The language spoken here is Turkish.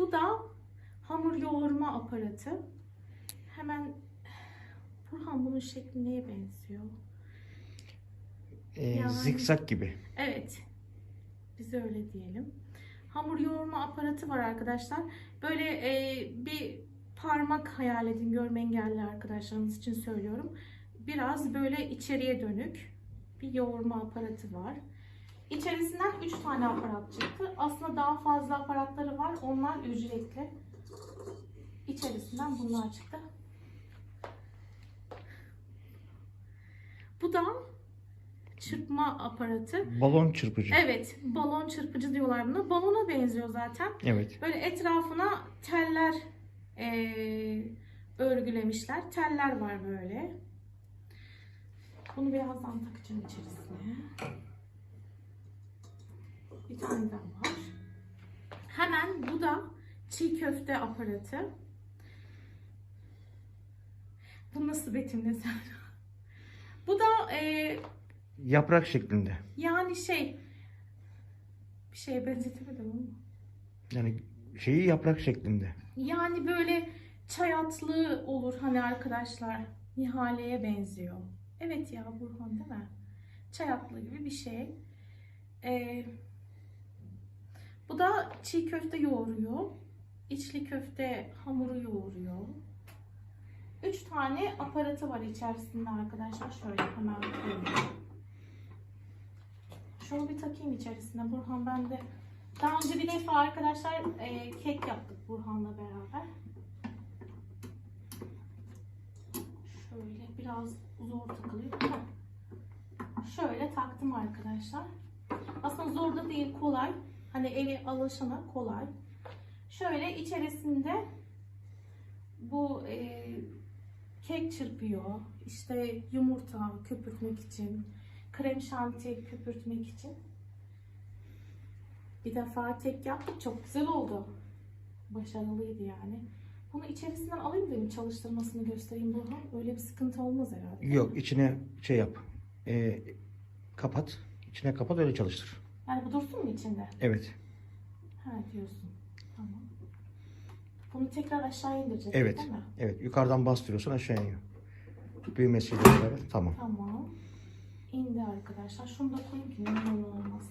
Bu da hamur yoğurma aparatı. Hemen Burhan bunun şekli neye benziyor? Ee, Yani- Zikzak gibi. Evet. Biz öyle diyelim. Hamur yoğurma aparatı var arkadaşlar. Böyle e, bir parmak hayal edin görme engelli arkadaşlarımız için söylüyorum. Biraz böyle içeriye dönük bir yoğurma aparatı var. İçerisinden 3 tane aparat çıktı. Aslında daha fazla aparatları var. Onlar ücretli. İçerisinden bunlar çıktı. Bu da çırpma aparatı. Balon çırpıcı. Evet, balon çırpıcı diyorlar buna. Balona benziyor zaten. Evet. Böyle etrafına teller eee, örgülemişler. Teller var böyle. Bunu birazdan takacağım içerisine. Bir tane daha var. Hemen bu da çiğ köfte aparatı. Bu nasıl betimlesem? Bu da eee Yaprak şeklinde. yani şey bir şeye benzetemedim ama. Yani şeyi yaprak şeklinde. Yani böyle çay atlı olur hani arkadaşlar. Nihale'ye benziyor. Evet ya Burhan değil mi? Çay atlı gibi bir şey. Ee, bu da çiğ köfte yoğuruyor. İçli köfte hamuru yoğuruyor. Üç tane aparatı var içerisinde arkadaşlar. Şöyle hemen koyayım. Şunu bir takayım içerisine. Burhan ben de daha önce bir defa arkadaşlar e, kek yaptık Burhan'la beraber. Şöyle biraz zor takılıyor. Şöyle taktım arkadaşlar. Aslında zor da değil kolay. Hani eli alışana kolay. Şöyle içerisinde bu e, kek çırpıyor. İşte yumurta köpürtmek için, krem şanti köpürtmek için. Bir defa tek yaptık. Çok güzel oldu. Başarılıydı yani. Bunu içerisinden alayım dedim çalıştırmasını göstereyim Burhan. Öyle bir sıkıntı olmaz herhalde. Yok içine şey yap. Ee, kapat. İçine kapat öyle çalıştır. Yani bu dursun mu içinde? Evet. Ha diyorsun. Tamam. Bunu tekrar aşağı indireceğiz Evet. değil mi? Evet. Yukarıdan bastırıyorsun aşağı iniyor. Büyümesiyle beraber. Tamam. Tamam. İndi arkadaşlar. Şunu da koyayım ki ne olmaz.